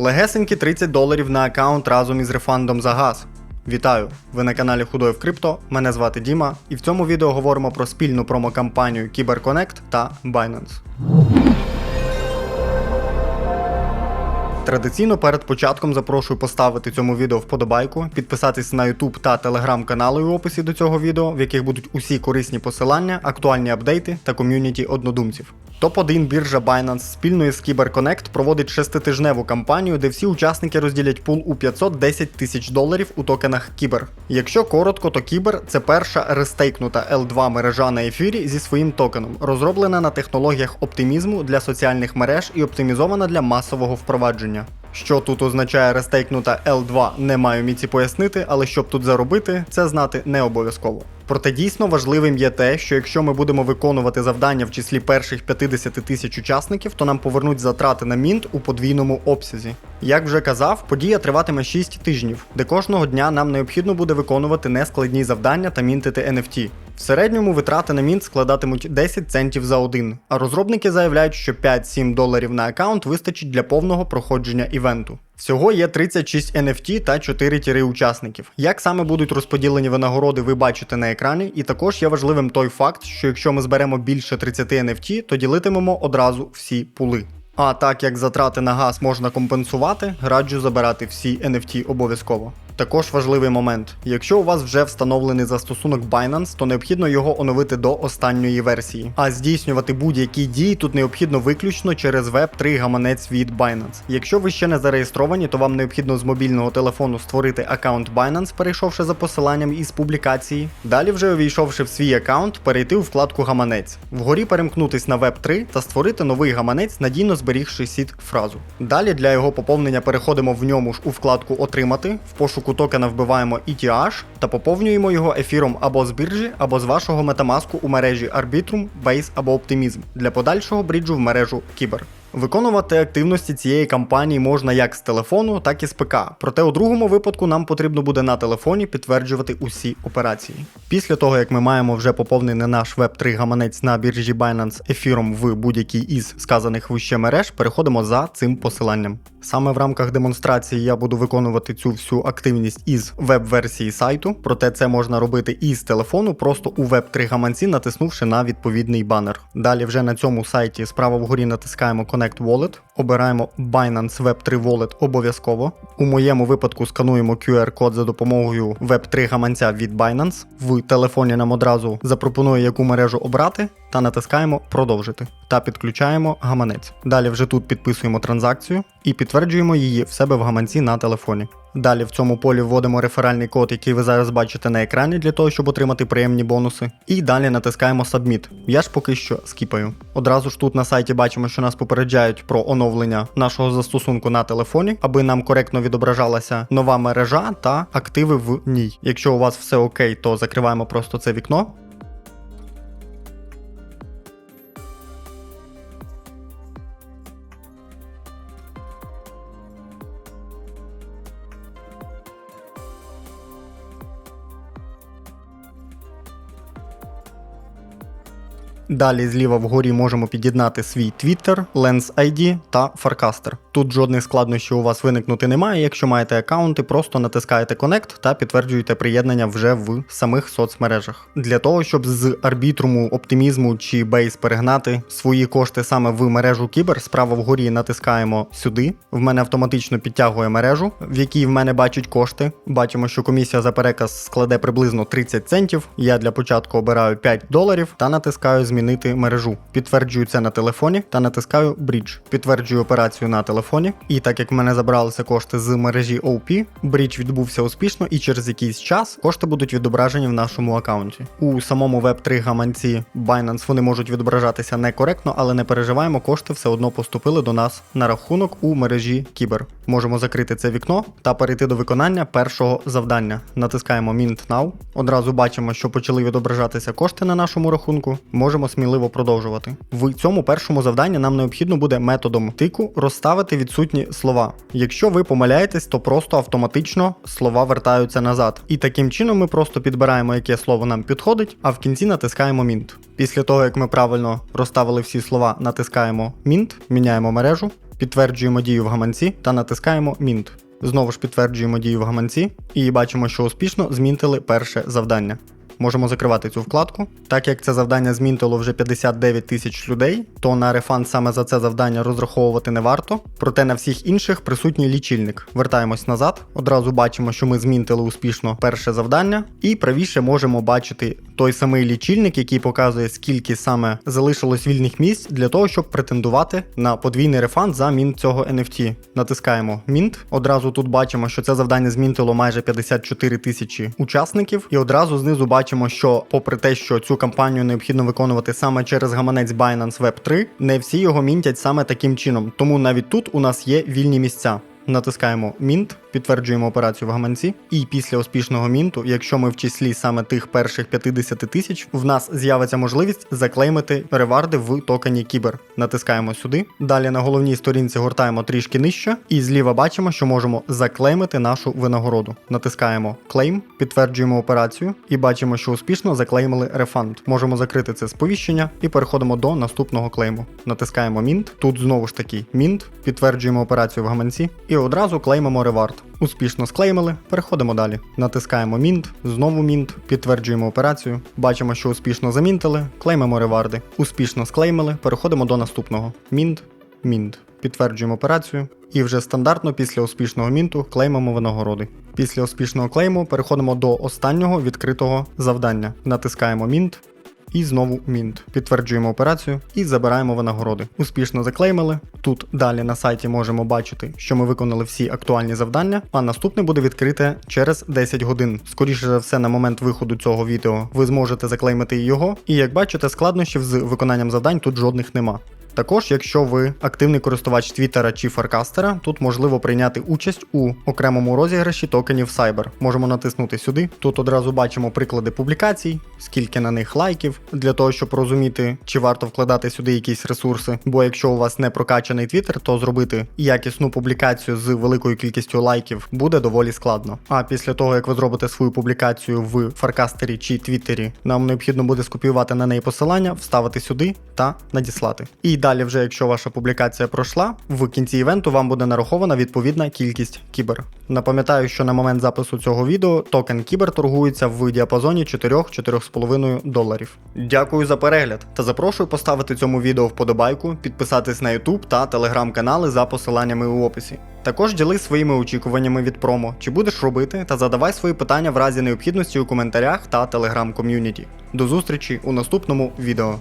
Легесенькі 30 доларів на аккаунт разом із рефандом за газ. Вітаю! Ви на каналі Худой в Крипто. Мене звати Діма, і в цьому відео говоримо про спільну промокампанію CyberConnect та Binance. Традиційно перед початком запрошую поставити цьому відео вподобайку, підписатись на YouTube та Telegram канали у описі до цього відео, в яких будуть усі корисні посилання, актуальні апдейти та ком'юніті однодумців. Топ-1 біржа Binance спільно з CyberConnect проводить шеститижневу кампанію, де всі учасники розділять пул у 510 тисяч доларів у токенах Кібер. Якщо коротко, то Кібер це перша рестейкнута L2 мережа на ефірі зі своїм токеном, розроблена на технологіях оптимізму для соціальних мереж і оптимізована для масового впровадження. Що тут означає рестейкнута L2, не маю міці пояснити, але щоб тут заробити, це знати не обов'язково. Проте дійсно важливим є те, що якщо ми будемо виконувати завдання в числі перших 50 тисяч учасників, то нам повернуть затрати на мінт у подвійному обсязі. Як вже казав, подія триватиме 6 тижнів, де кожного дня нам необхідно буде виконувати нескладні завдання та мінтити NFT. В середньому витрати на мінт складатимуть 10 центів за один, а розробники заявляють, що 5-7 доларів на аккаунт вистачить для повного проходження івенту. Всього є 36 NFT та 4 тіри учасників. Як саме будуть розподілені винагороди, ви бачите на екрані, і також є важливим той факт, що якщо ми зберемо більше 30 NFT, то ділитимемо одразу всі пули. А так як затрати на газ можна компенсувати, раджу забирати всі NFT обов'язково. Також важливий момент: якщо у вас вже встановлений застосунок Binance, то необхідно його оновити до останньої версії. А здійснювати будь-які дії тут необхідно виключно через Web3 гаманець від Binance. Якщо ви ще не зареєстровані, то вам необхідно з мобільного телефону створити аккаунт Binance, перейшовши за посиланням із публікації. Далі, вже увійшовши в свій аккаунт, перейти у вкладку Гаманець. Вгорі перемкнутись на Web3 та створити новий гаманець, надійно зберігши сіт фразу. Далі для його поповнення переходимо в ньому ж у вкладку Отримати, в пошуку токена вбиваємо ETH та поповнюємо його ефіром або з біржі, або з вашого метамаску у мережі Arbitrum, Base або Optimism для подальшого бріджу в мережу Kyber. Виконувати активності цієї кампанії можна як з телефону, так і з ПК. Проте у другому випадку нам потрібно буде на телефоні підтверджувати усі операції. Після того, як ми маємо вже поповнений наш Web3 гаманець на біржі Binance ефіром в будь-якій із сказаних вище мереж, переходимо за цим посиланням. Саме в рамках демонстрації я буду виконувати цю всю активність із веб-версії сайту, проте це можна робити і з телефону, просто у Web3 гаманці, натиснувши на відповідний банер. Далі вже на цьому сайті справа вгорі натискаємо Connect Wallet, обираємо Binance Web3 Wallet обов'язково. У моєму випадку скануємо QR-код за допомогою Web3 гаманця від Binance. В телефоні нам одразу запропонує, яку мережу обрати, та натискаємо Продовжити та підключаємо гаманець. Далі вже тут підписуємо транзакцію і підтверджуємо її в себе в гаманці на телефоні. Далі в цьому полі вводимо реферальний код, який ви зараз бачите на екрані для того, щоб отримати приємні бонуси. І далі натискаємо Submit. Я ж поки що скіпаю. Одразу ж тут на сайті бачимо, що нас попереджають про оновлення нашого застосунку на телефоні, аби нам коректно відображалася нова мережа та активи в ній. Якщо у вас все окей, то закриваємо просто це вікно. Далі зліва вгорі можемо під'єднати свій Twitter, Lens ID та Farcaster. Тут жодних складнощів у вас виникнути немає. Якщо маєте аккаунти, просто натискаєте Connect та підтверджуєте приєднання вже в самих соцмережах. Для того, щоб з арбітруму, оптимізму чи Base перегнати свої кошти саме в мережу Кібер, справа вгорі натискаємо сюди. В мене автоматично підтягує мережу, в якій в мене бачать кошти. Бачимо, що комісія за переказ складе приблизно 30 центів. Я для початку обираю 5 доларів та натискаю змінити мережу. Підтверджую це на телефоні та натискаю Bridge. Підтверджую операцію на телефоні. І так як в мене забралися кошти з мережі OP, Bridge відбувся успішно і через якийсь час кошти будуть відображені в нашому аккаунті. У самому Web3 гаманці Binance вони можуть відображатися некоректно, але не переживаємо, кошти все одно поступили до нас на рахунок у мережі Кібер. Можемо закрити це вікно та перейти до виконання першого завдання. Натискаємо Mint Now. Одразу бачимо, що почали відображатися кошти на нашому рахунку. Можемо сміливо продовжувати. В цьому першому завданні нам необхідно буде методом тику розставити відсутні слова. Якщо ви помиляєтесь, то просто автоматично слова вертаються назад. І таким чином ми просто підбираємо, яке слово нам підходить, а в кінці натискаємо Mint. Після того, як ми правильно розставили всі слова, натискаємо Mint, міняємо мережу. підтверджуємо дію в гаманці та натискаємо Mint. Знову ж підтверджуємо дію в гаманці і бачимо, що успішно змінтили перше завдання. Можемо закривати цю вкладку. Так як це завдання змінтило вже 59 тисяч людей, то на рефанд саме за це завдання розраховувати не варто. Проте на всіх інших присутній лічильник. Вертаємось назад. Одразу бачимо, що ми змінтили успішно перше завдання, і правіше можемо бачити той самий лічильник, який показує, скільки саме залишилось вільних місць для того, щоб претендувати на подвійний рефанд за мінт цього NFT. Натискаємо Мінт. Одразу тут бачимо, що це завдання змінтило майже 54 тисячі учасників, і одразу знизу бачимо, що, попри те, що цю кампанію необхідно виконувати саме через гаманець Binance Web 3, не всі його мінтять саме таким чином. Тому навіть тут у нас є вільні місця. Натискаємо Mint, підтверджуємо операцію в гаманці, і після успішного мінту, якщо ми в числі саме тих перших 50 тисяч, в нас з'явиться можливість заклеймити реварди в токені Кібер. Натискаємо сюди. Далі на головній сторінці гортаємо трішки нижче, і зліва бачимо, що можемо заклеймити нашу винагороду. Натискаємо Claim, підтверджуємо операцію і бачимо, що успішно заклеймили рефанд. Можемо закрити це сповіщення і переходимо до наступного клейму. Натискаємо Mint. Тут знову ж таки Mint, підтверджуємо операцію в гаманці і одразу клеймимо ревард. Успішно склеймили, переходимо далі. Натискаємо Mint, знову Mint, підтверджуємо операцію. Бачимо, що успішно замінтили, клеймимо реварди. Успішно склеймили, переходимо до наступного. Mint, Mint. Підтверджуємо операцію. І вже стандартно після успішного мінту клеймимо винагороди. Після успішного клейму переходимо до останнього відкритого завдання. Натискаємо Mint, і знову Мінт. Підтверджуємо операцію і забираємо винагороди. Успішно заклеймили. Тут далі на сайті можемо бачити, що ми виконали всі актуальні завдання, а наступне буде відкрите через 10 годин. Скоріше за все, на момент виходу цього відео ви зможете заклеймити його. І як бачите, складнощів з виконанням завдань тут жодних нема. Також, якщо ви активний користувач Твіттера чи Фаркастера, тут можливо прийняти участь у окремому розіграші токенів Cyber. Можемо натиснути сюди. Тут одразу бачимо приклади публікацій, скільки на них лайків, для того, щоб розуміти, чи варто вкладати сюди якісь ресурси. Бо якщо у вас не прокачаний Твіттер, то зробити якісну публікацію з великою кількістю лайків буде доволі складно. А після того, як ви зробите свою публікацію в Фаркастері чи Твіттері, нам необхідно буде скопіювати на неї посилання, вставити сюди та надіслати. І далі, вже якщо ваша публікація пройшла, в кінці івенту вам буде нарахована відповідна кількість кібер. Напам'ятаю, що на момент запису цього відео токен кібер торгується в діапазоні 4-4,5 доларів. Дякую за перегляд та запрошую поставити цьому відео вподобайку, підписатись на YouTube та телеграм-канали за посиланнями у описі. Також ділись своїми очікуваннями від промо, чи будеш робити, та задавай свої питання в разі необхідності у коментарях та телеграм-ком'юніті. До зустрічі у наступному відео.